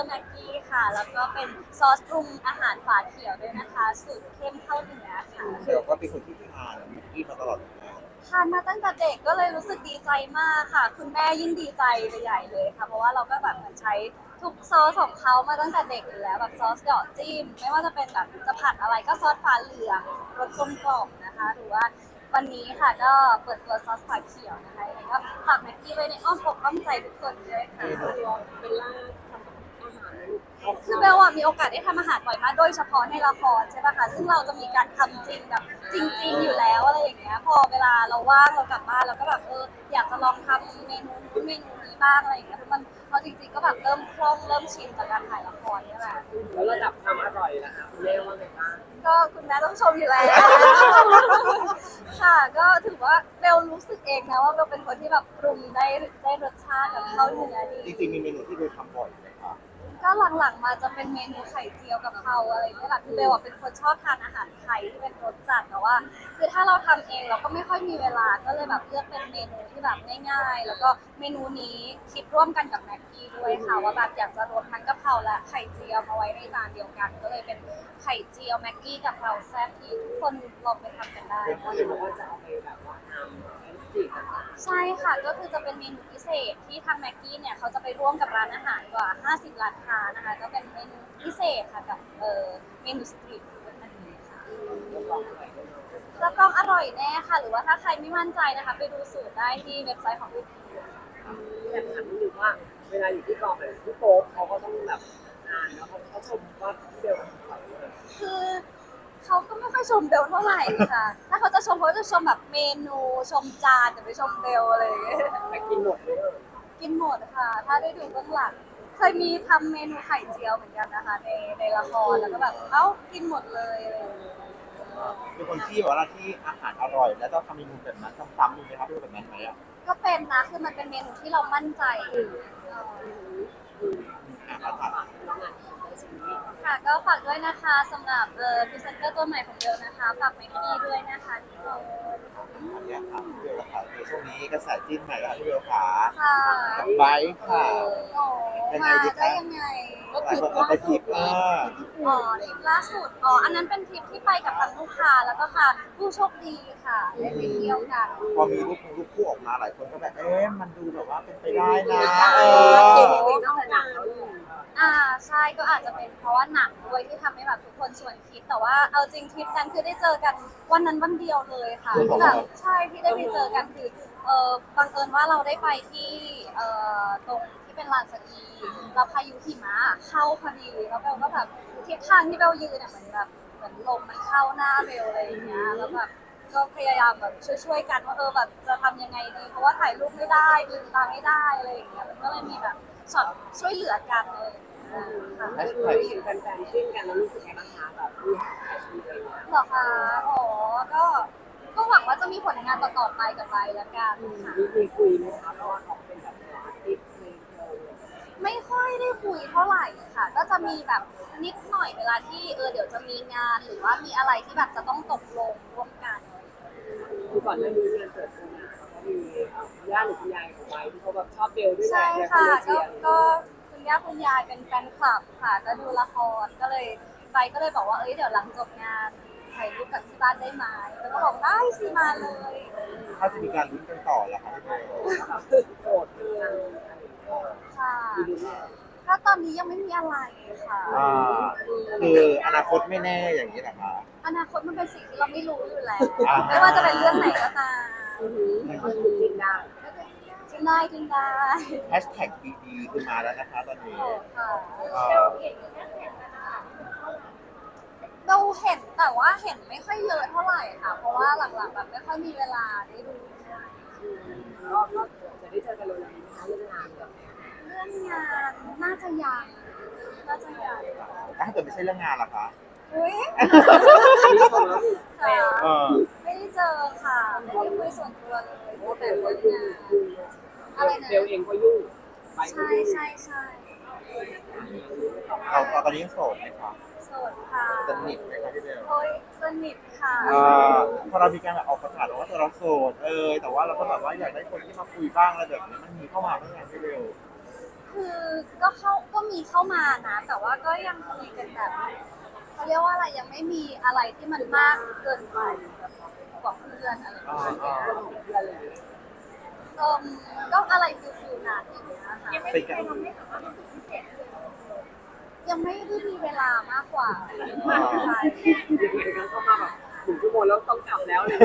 อร์แม็กกี้ค่ะ แล้วก็เป็นซอสปรุงอาหารฝาเขียวด้วยนะคะ สูตรเข้มข้าวเหนือค่ะเดี๋ยวก็เป็นคนที่ทานมิกกี้มาตลอดอยู่แล้วทานมาตั้งแต่เด็กก็เลยรู้สึกดีใจมากค่ะ คุณแม่ยิ่งดีใจไปใหญ่เลยค่ะ เพราะว่าเราก็แบบเหมือนใช้ทุกซอสของเขามาตั้งแต่เด็กอยู่แล้วแบบซอสดอกจิ้ม ไม่ว่าจะเป็นแบบจะผัดอะไรก็ซอสฟ้าเหลืองรสกลมกล่อมนะคะหรือว่าวันนี้ค่ะก็เปิดตัวซอสฝาเขียวนะคะยังไงก็ฝากแม็กกี้ไว้ในอ้อมอกอ้อมใจทุกคนด้วยค่ะเป็นล่าทำอาหารลูก คือเบลอะมีโอกาสได้ทำอาหารบ่อยมากโดยเฉพาะในละครใช่ปะคะซึ่งเราจะมีการทำจริงแบบจริง ๆ อยู่แล้วอะไรอย่างเงี้ยพอเวลาเราว่างเรากลับบ้านเราก็แบบเอออยากจะลองทำเมนูนู้นเมนูนี้บ้างอะไรอย่างเงี้ยคือมันพอจริง ๆ ก็แบบเริ่มคล่องเริ่มชินจากการถ่ายละครนี่แหละ แล้วระดับความอร่อยล่ะคะคุณแม่ว่าไงบ้างก็คุณแม่ต้องชมอยู่แล้ว ค่ะ ก็ถือว่าเบลรู้สึกเองนะว่าเบลเป็นคนที่แบบปรุงได้ได้รสชาติแบบเข้าเนื้อดี จริงๆมีเมนูที่เบลทำบ่อยไหมคะ ก็หลังๆมาจะเป็นเมนูไข่เจียวกับเพราอะไรนี่แหละคือเบลอะเป็นคนชอบทานอาหารไทยที่เป็นรสจัดแต่ว่า คือถ้าเราทำเองเราก็ไม่ค่อยมีเวลาก็เลยแบบเลือกเป็นเมนูที่แบบง่ายๆ แล้วก็เมนูนี้คิดร่วมกันกับแม็กกี้ด้วยค่ะว่าแบบอยากจะรวมทั้งกะเพราและไข่เจียวมาไว้ในจานเดียวกัน ก็เลยเป็นไข่เจียวแม็กกี้กับเพราแซ่บที่ทุกคนลองไปทำกันได้เขาจะบอกว่าจะเอาไปแบบว่าทำ แอนติต่างใช่ค่ะก็คือจะเป็นเมนูพิเศษที่ทางแม็กกี้เนี่ยเขาจะไปร่วมกับร้านอาหารกว่า 50 ร้านค้านะคะ ก็เป็นเมนูพิเศษค่ะกับเอ่อเมนูสตรีทฟู้ดนั่นเองค่ะๆแล้วก็อร่อยแน่นอนรับรองอร่อยแน่ค่ะ หรือว่าถ้าใครไม่มั่นใจนะคะ ไปดูสูตรได้ที่เว็บไซต์ของพี่พีอยากถามนิดนึงว่าเวลาอยู่ที่กองแบบพี่โป๊ปเขาก็ต้องแบบอ่านแล้วเขาเขาชมว่าพี่เบลอร่อยมากคือ เขาก็ไม่ค่อยชมเบลเท่าไหร่ค่ะ ถ้าเขาจะชมเขาจะชมแบบเมนูชมจานแต่ไม่ชมเบลอะไรอย่างเงี้ยแต่กินหมดเลย กินหมดค่ะ ถ้าได้ดูเบื้องหลังเคยมีทำเมนูไข่เจียวเหมือนกันนะคะในในละครแล้วก็แบบเอ้ากินหมดเลยอะไรอย่างเงี้ยเป็นคนที่แบบว่าที่อาหารอร่อย แล้วต้องทำเมนูแบบนั้นซ้ำๆดูไหมครับเป็นแบบนั้นไหมอะก็เป็นนะคือมันเป็นเมนูที่เรามั่นใจเออ อะอาหาร น้องงานที่ได้ชีวิต ค่ะ ก็ฝากด้วยนะคะสำหรับเอ่อพรีเซนเตอร์ตัวใหม่ของเบลนะคะ ฝากไมค์กี้ด้วยนะคะทุกคนอันเนี้ยค่ะพี่เบลค่ะในช่วงนี้กระแสจิ้นใหม่แล้วค่ะพี่เบลขาค่ะกับไบค์ค่ะ โอ้ยังไงมาดีคะ ได้ยังไงหลายคนเอาไปทิปเอออ๋อทริปล่าสุด อ๋อ อันนั้นเป็นทริปที่ไปกับทางลูกค้าแล้วก็ค่ะ ผู้โชคดีค่ะได้ไปเที่ยวกัน พอมีรูปรูปคู่ออกมาหลายคนก็แบบเอ๊ะมันดูแบบว่าเป็นไปได้นะเอเอออจริงๆตั้งแต่หนังแล้วอยู่ อ่าใช่ก็อาจจะเป็นเพราะว่าหนักด้วยที่ทำให้แบบทุกคนชวนคิด แต่ว่าเอาจริงทริปนั้นคือได้เจอกันวันนั้นวันเดียวเลยค่ะที่แบบใช่ที่ได้ไปเจอกันคือเออบังเอิญว่าเราได้ไปที่เอ่อตรงที่เป็นลานสกีแล้วพายุหิมะเข้าพอดีแล้วเบลก็แบบทิศทางที่เบลยืนเนี่ยเหมือนแบบเหมือนลมมันเข้าหน้าเบลอะไรอย่างเงี้ยแล้วแบบก็พยายามแบบช่วยๆกันว่าเออแบบจะทำยังไงดีเพราะว่าถ่ายรูปไม่ได้ลืมตาไม่ได้อะไรอย่างเงี้ยมันก็เลยมีแบบช็อตช่วยเหลือกันเลยค่ะแฮชเคแท็ยกเห็นแฟนๆจิ้นกันแล้วรู้สึกไงบ้างคะแบบมีแฮชแท็กมีอะไรอย่างเงี้ยเหรอคะอ๋อก็ก็หวังว่าจะมีผลงานต่อๆไปกับไปละกันค่ะมีมีคุยไหมคะเพราะว่าเขาเป็นแบบอาร์ติสต์ในเทอมไม่ค่อยได้คุยเท่าไหร่ค่ะ ก็จะมีแบบนิดหน่อยเวลาที่เออเดี๋ยวจะมีงานหรือว่ามีอะไรที่แบบจะต้องตกลงร่วมกัน คือก่อนหน้านี้งานเปิดตัวเนี่ยเขาก็มีเอ่อคุณย่าหรือคุณยายของไว้ที่เขาแบบชอบเบลด้วยแหใช่ละค่ะอยากก็ให้เชียร์ ก็ คุณย่าคุณยายเป็นแฟนคลับค่ะ ก็ดูละครก็เลยไปก็เลยบอกว่าเอ้ยเดี๋ยวหลังจบงานถ่ายรูปกับที่บ้านได้ไหมแล้วก็บอกได้สิมาเลย ถ้าจะมีการลุ้นกันต่อเหรอคะพี่เบลโสดเพื่อนค่ะดีดีเนี่ยก็ตอนนี้ยังไม่มีอะไรค่ะ อ่าคืออนาคตไม่แน่อย่างนี้แหละค่ะอนาคตมันเป็นสิ่งที่เราไม่รู้อยู่แล้ว อ่า ไม่ว่าจะเป็นเรื่องไหนก็ตามอือหือก็คือจริงได้ จริงได้จริงได้แฮชแท็กดีๆคือมาแล้วนะคะตอนนี้โอ้ค่ะเอ่อเราเห็นแต่ว่าเห็นไม่ค่อยเยอะเท่าไหร่ค่ะ เพราะว่าหลังๆแบบไม่ค่อยมีเวลาได้ดูก็ก็จะได้เจอกันเลยนะคะเรื่องงานแบบเรื่องงานน่าจะยังน่าจะยังถ้าเกิดไม่ใช่เรื่องงานล่ะคะอุ้ยนี้ของเราค่ะเออไม่ได้เจอค่ะ ไม่ได้คุยส่วนตัวเลยพูดแต่เรื่องงาน อะไรนะเบลเองก็ยุ่งไปก็ใช่ยุ่งใช่ใช่เราตอนนี้โสดไหมคะโสดค่ะสนิทไหมคะพี่เบลโอ้ยสนิทค่ะเออพอเรามีการแบบออกประกาศว่าตัวเราโสดเออแต่ว่าเราก็แบบว่าอยากได้คนที่มาคุยบ้างอะไรแบบนี้มันมีเข้ามาบ้างยังพี่เบลคือก็เข้าก็มีเข้ามานะ แต่ว่าก็ยังคุยกันแบบเขาเรียกว่าอะไรยังไม่มีอะไรที่มันมากเกินไปแบบกว่าเพื่อนอะไรอย่างอ่าเงี้ยอ่า เพื่อนเลยเอมก็อะไรฟิลฟิลนั้นอย่างเงี้ยค่ะเป็นกันยังไม่ได้มีเวลามากกว่าใช่ยังไงก็เข้ามาแบบหนึ่งชั่วโมงแล้วต้องกลับแล้วเลย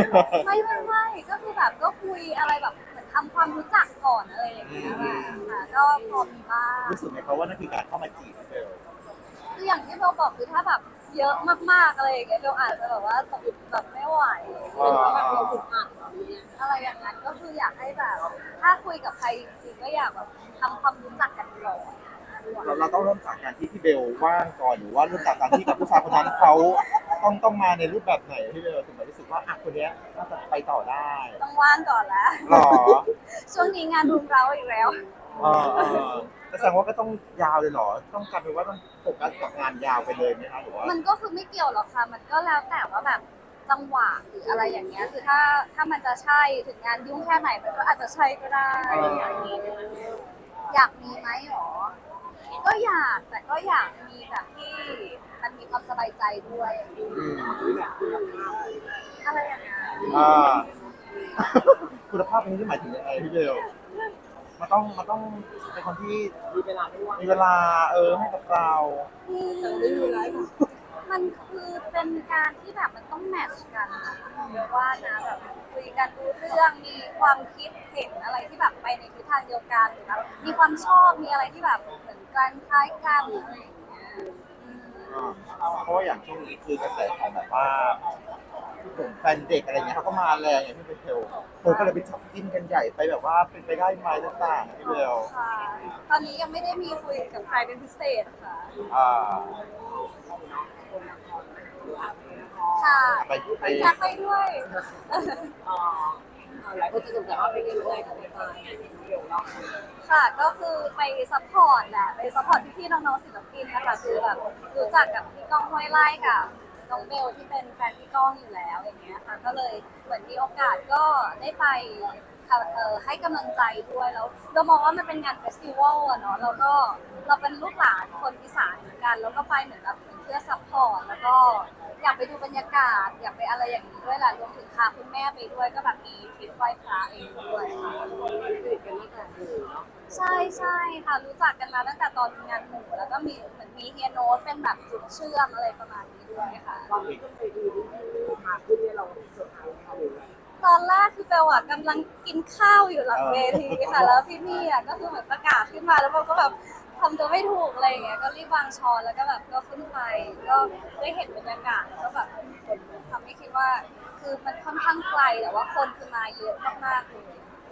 ไม่ไม่ไม่ก็คือแบบก็คุยอะไรแบบเหมือนทำความรู้จักก่อนอะไรอย่างเงี้ยค่ะก็พอมีบ้างรู้สึกไหมครับว่านั่นคือการเข้ามาจีบพี่เบลคืออย่างที่เราบอกคือถ้าแบบเยอะมากๆอะไรอย่างเงี้ยเราอาจจะแบบว่าตกแบบไม่ไหวอ่าแบบเราถูกอัด ยกับใครจริงๆก็อยากแบบทำความรู้จักกันก่อนเราเราต้องเริ่มจากการที่พี่เบลว่างก่อนหรือว่าเริ่มจากการที่กับผู้ชายคนนั้นเขาต้องต้องมาในรูปแบบไหนพี่เบลถึงมารู้สึกว่าอะคนเนี้ยน่าจะไปต่อได้ต้องว่างก่อนแล้วหรอช่วงนี้งานรุมเราอีกแล้วเออเออแต่แสดงว่าก็ต้องยาวเลยเหรอ ต้องกลารเป็นว่าต้องโฟกัสกับงานยาวไปเลยไหมคะหรือว่ามันก็คือไม่เกี่ยวหรอกค่ะ มันก็แล้วแต่ว่าแบบ จังหวะหรืออะไรอย่างเงี้ยคือถ้าถ้ามันจะใช่ถึงงานยุ่งแค่ไหนมันก็อาจจะใช่ก็ได้ อยากมีไหมหรอ ก็อยากแต่ก็อยากมีแบบที่มันมีความสบายใจด้วย อืมอะไรอย่างเงี้ยอ่า คุณภาพนี้ที่หมายถึงยังไงพี่เบลมันต้องมันต้องเป็นคนที่มีเวลาไม่ว่างมีเวลาเออให้กับเราอืม มันคือเป็นการที่แบบมันต้องแมทช์กันอะว่านะแบบคุยกันรู้เรื่องมีความคิดเห็นอะไรที่แบบไปในทิศทางเดียวกันหรือแบบมีความชอบมีอะไรที่แบบเหมือนกันคล้ายกันอะไรอย่างเงี้ยอ่าเพราะว่าอย่างช่วงนี้คือกระแสของแบบว่า ผมแฟนเด็กอะไรเงี้ยเขาก็มาแรงอย่างพี่เบลคนก็เลยไปช็อปปิ้งกันใหญ่ไปแบบว่าเป็นไปได้ไหมต่างๆพี่เบลค่ะ ตอนนี้ยังไม่ได้มีคุยกับใครเป็นพิเศษค่ะอ่าค่ะไปไปอยากไปด้วยอ่าหลายคนจะสงสัยว่าเป็นยังไงของพี่ตายเดี๋ยวเราค่ะ ก็คือไปซัพพอร์ตแหละ ไปซัพพอร์ตพี่ๆน้องๆศิลปินนะคะ คือแบบรู้จักกับพี่ก้องห้วยไล่กับ น้องเบลที่เป็นแฟนพี่ก้องอยู่แล้วอย่างเงี้ยค่ะ ก็เลยเหมือนมีโอกาสก็ได้ไปค่ะเอ่อให้กำลังใจด้วยแล้วเรามองว่ามันเป็นงานเฟสติวัลอะเนาะแล้วก็เราเป็นลูกหลานคนอีสานเหมือนกัน แล้วก็ไปเหมือนแบบเหมือนเพื่อซัพพอร์ตแล้วก็อยากไปดูบรรยากาศ อยากไปอะไรอย่างนี้ด้วยแหละรวมถึงพาคุณแม่ไปด้วยก็แบบมีทริปไหว้พระเองด้วยค่ะสนิทกันตั้งแต่หมู่เนาะใช่ใช่ค่ะรู้จักกันมาตั้งแต่ตอนงานหมู่แล้วก็มีเหมือนมีเฮียโน้ตเป็นแบบจุดเชื่อมอะไรประมาณนี้ด้วยค่ะ ตอนที่ขึ้นไปดูที่พาขึ้นเนี่ยเราเซอร์ไพรส์เขาหรือตอนแรกคือเบลอะกำลังกินข้าวอยู่หลังเวทีค่ะ แล้วพี่มี่อะก็คือเหมือนประกาศขึ้นมาแล้วเบลก็แบบทำตัวไม่ถูกอะไรอย่างเงี้ยก็รีบวางช้อนแล้วก็แบบก็ขึ้นไปก็ได้เห็นบรรยากาศแล้วก็แบบทำให้คิดว่า คือมันค่อนข้างไกลแต่ว่าคนคือมาเยอะมากๆเลย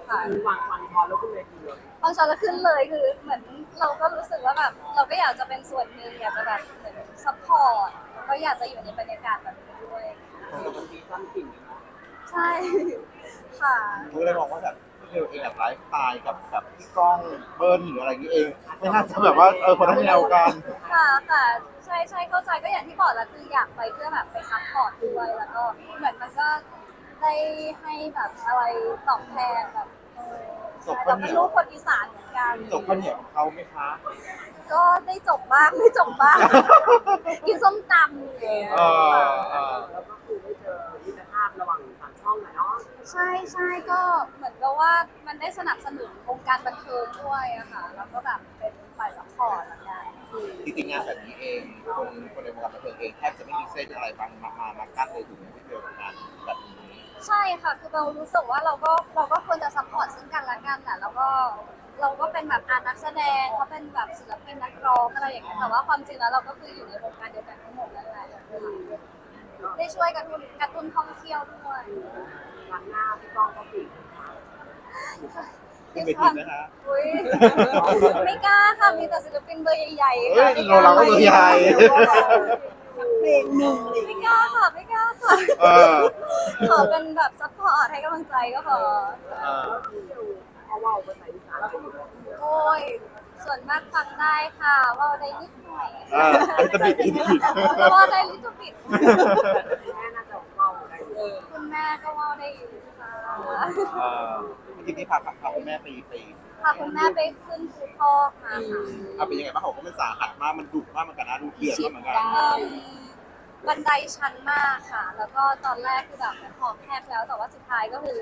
ค่ะ คือวางวางช้อนแล้วขึ้นเวทีเลยพอชอนแล้วขึ้นเลยคือเหมือนเราก็รู้สึกว่าแบบเราก็อยากจะเป็นส่วนหนึ่งอยากจะแบบเหมือนซัพพอร์ต ก็อยากจะอยู่ในบรรยากาศแบบนี้ด้วยปกติซ้ำกลิ่นใช่ ค่ะผมก็เลยมองว่าแบบพี่เบลเองแบบไลฟ์สไตล์กับกับพี่ก้องเบิ้ลหรืออะไรอย่างนี้เองไม่น่าจะแบบว่าเออคนละแนวกันค่ะค่ะใช่ใช่เข้าใจก็อย่างที่บอกแหล้วคืออยากไปเพื่อแบบไปซัพพอร์ตด้วยแล้วก็เหมือนมันก็ได้ให้แบบอะไรตอบแทนแบบเออจบใช่ข้าเราวเหนีเป็ยวนลูกคนอีสานเหมือนกันจบข้าวเหนียวของเขาไหมคะ ก็ได้จบบ้างไม่จบบ้าง กินส้มตำอย่างเงี้ยเออเออแล้วก็คือได้เจอมิตรภาพระหว่างสามช่องนะเนาะใช่ใช่ก็เหมือนกับว่ามันได้สนับสนุนวงการบันเทิงด้วยอะค่ะ แล้วก็แบบเป็นฝ่ายซัพพอร์ตเหมือนกันจริงๆงานแบบนี้เองคนคนในวงการบันเทิงเองแทบจะไม่มีเส้นอะไรบางมามามากั้นเลยถูกไหมพี่เบลกับงานแบบนี้ ใช่ค่ะ คือเรารู้สึกว่าเราก็เราก็ควรจะซัพพอร์ตซึ่งกันและกันแหละแล้วก็ เราก็เป็นแบบอาร์ตนักแสดงเขาเป็นแบบศิลปินนักร้องอะไรอย่างเงี้ยแต่ว่าความจริงแล้วเราก็คืออยู่ในวงการเดียวกันทั้งหมดนั่นแหละได้ช่วยกระตุ้นกระตุ้นท่องเที่ยวด้วยครั้งหน้าพี่ก้องก็ปิดขึ้นไปทีนะคะอุ้ยไม่กล้าค่ะมีแต่ศิลปินเบอร์ใหญ่ๆเฮ้ค่ะยเราเราก็ตัวใหญ่เพลงหนึ่งเลยไม่กล้าค่ะไม่กล้าค่ะเออขอเป็นแบบซัพพอร์ตให้กำลังใจก็พอเออที่เดียวเขาว่าภาษาอีสานไปอยู่ โอ้ย ส่วนมากฟังได้ค่ะว่าได้นิดหน่อยเอออันจะบิดอีกแต่ว่าได้ลิตบิดแม่น่าจะเข้าได้เออคุณแม่ก็ว่าได้อยู่ค่ะเออจริงๆพาพาพาคุณแม่ไปไปพาคุณแม่ไปขึ้นภูทอกมาค่ะเอาเป็นยังไงบ้างเขาบอกว่ามันสาหัสมากมันดุมากเหมือนกันนะดูเทียนมากเหมือนกันเอิ่มบันไดชันมากค่ะ แล้วก็ตอนแรกคือแบบหอบแคบแล้วแต่ว่าสุดท้ายก็คือ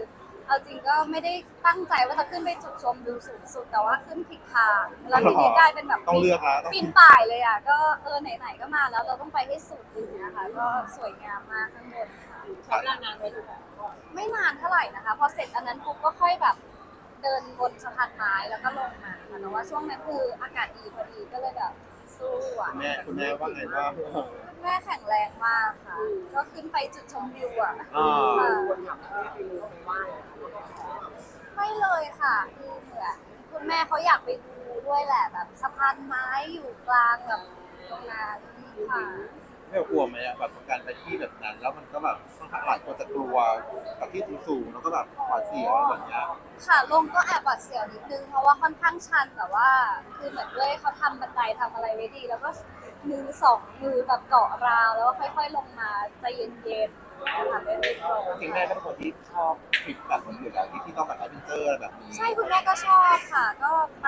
เอาจริงก็ไม่ได้ตั้งใจว่าจะขึ้นไปจุดชมวิวสูงสุดแต่ว่าขึ้นผิดทางแล้วทีนี้กลายเป็นแบบต้องเลือกแล้วต้อง ปีนป่ายเลยอะก็เออไหนๆก็มาแล้วเราต้องไปให้สุดอย่างเงี้ยค่ะก็สวยงามมากข้างบนค่ะ ใช้เวลานานไหมลูกอะไม่นานเท่าไหร่นะคะ พอเสร็จอันนั้นปุ๊บก็ค่อยแบบเดินบนสะพานไม้แล้วก็ลงมาค่ะแต่ว่าช่วงนั้นคืออากาศดีพอดีก็เลยแบบสู้อะคุณแม่คุณแม่ว่าไงบ้างแม่แข็งแรงมากค่ะ ก็ขึ้นไปจุดชมวิวอะอ่า ค่ะ คนขับแม่ไปรู้ไปไหว้อะ ไม่เลยค่ะคือเหมือนคุณแม่เขาอยากไปดูด้วยแหละแบบสะพานไม้อยู่กลางแบบตรงนั้นค่ะไม่กลัวไหมอะแบบการไปที่แบบนั้น แล้วมันก็แบบค่อนข้างหลายคนจะกลัวกับที่สูงๆแล้วก็แบบหวาดเสียวอะไรแบบเนี้ยค่ะลงก็แอบหวาดเสียวนิดนึงเพราะว่าค่อนข้างชันแต่ว่า คือเหมือนด้วยเขาทำบันไดทำอะไรไว้ดี แล้วก็มือสองมือแบบเกาะราวแล้วก็ค่อย ๆ ลงมาใจเย็นๆ นะคะไม่รีบร้อนจริงๆแม่ก็เป็นคนที่ชอบทริปแบบนี้อยู่แล้วที่ที่ต้องแบบแอดเวนเจอร์อะไรแบบนี้ใช่คุณแม่ก็ชอบค่ะ ก็ไป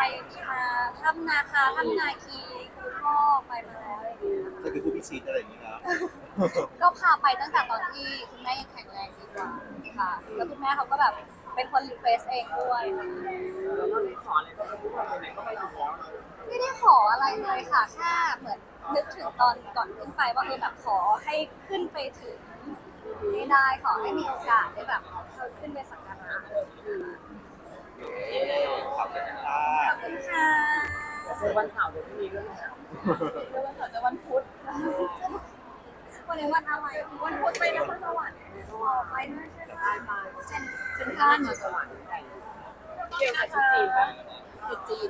มาถ้ำนาคาถ้ำนาคีคือพ่อไปมาแล้วอะไรอย่างเงี้ยจะคือผู้พิชิตอะไรอย่างนี้นะก็พาไปตั้งแต่ตอนที่คุณแม่ยังแข็งแรงดีกว่าค่ะแล้วคุณแม่เขาก็แบบเป็นคนรีเควสเองด้วยแล้วก็ไม่ขออะไรก็ไม่รู้ว่าไปไหนก็ไปถึงแล้วไม่ได้ขออะไรเลยค่ะแค่เหมือนนึกถึงตอนก่อนขึ้นไปว่าเออแบบขอให้ขึ้นไปถึง ให้ได้ขอให้มีโอกาสได้แบบขึ้นไปสักการะขอบคุณค่ะขอบคุณค่ะคือวันเสาร์เดี๋ยวพรุ่งนี้ด้วยนะเดี๋ยววันเสาร์จะวันพุธวันนี้วันอะไรวันพุธไปนครสวรรค์อ๋อไปด้วยใช่ไหมไปมาเซ็นเป็เซ็นนทท่ารันลมาสวรรค์ใหญ่เกี่ยวกับชุดจีนปะจุดจีน